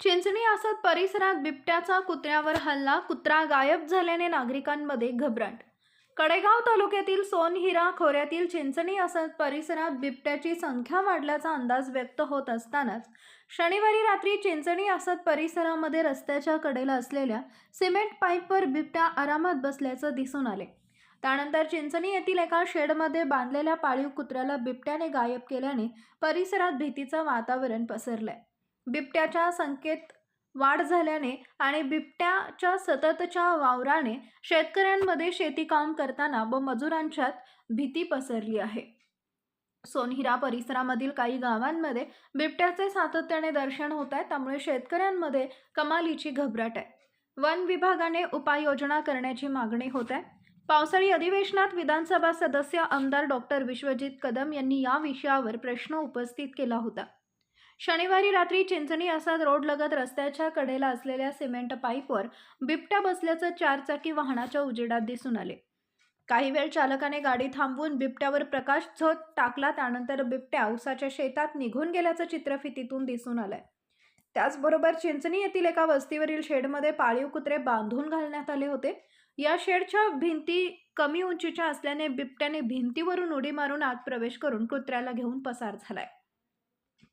चिंचणी असत परिसरात बिबट्याचा कुत्र्यावर हल्ला कुत्रा गायब झाल्याने नागरिकांमध्ये घबराट. कडेगाव तालुक्यातील सोनहिरा खोऱ्यातील चिंचणी असत परिसरात बिबट्याची संख्या वाढल्याचा अंदाज व्यक्त होत असतानाच शनिवारी रात्री चिंचणी असत परिसरामध्ये रस्त्याच्या कडेला असलेल्या सिमेंट पाईपवर बिबट्या आरामात बसल्याचं दिसून आले. त्यानंतर चिंचणी येथील एका शेडमध्ये बांधलेल्या पाळीव कुत्र्याला बिबट्याने गायब केल्याने परिसरात भीतीचं वातावरण पसरलंय. बिबट्याच्या संख्येत वाढ झाल्याने आणि बिबट्याच्या सततच्या वावराने शेतकऱ्यांमध्ये शेती काम करताना व मजुरांच्यात भीती पसरली आहे. सोनहिरा परिसरामधील काही गावांमध्ये बिबट्याचे सातत्याने दर्शन होत आहे त्यामुळे शेतकऱ्यांमध्ये कमालीची घबराट आहे. वन विभागाने उपाययोजना करण्याची मागणी होत आहे. पावसाळी अधिवेशनात विधानसभा सदस्य आमदार डॉक्टर विश्वजित कदम यांनी या विषयावर प्रश्न उपस्थित केला होता. शनिवारी रात्री चिंचणी असाद रोडलगत रस्त्याच्या कडेला असलेल्या सिमेंट पाईपवर बिबट्या बसल्याचं चारचाकी वाहनाच्या उजेडात दिसून आले. काही वेळ चालकाने गाडी थांबवून बिबट्यावर प्रकाश झोत टाकला त्यानंतर बिबट्या उसाच्या शेतात निघून गेल्याचं चित्रफितीतून दिसून आलंय. त्याचबरोबर चिंचणी येथील एका वस्तीवरील शेडमध्ये पाळीव कुत्रे बांधून घालण्यात आले होते. या शेडच्या भिंती कमी उंचीच्या असल्याने बिबट्याने भिंतीवरून उडी मारून आत प्रवेश करून कुत्र्याला घेऊन पसार झालाय.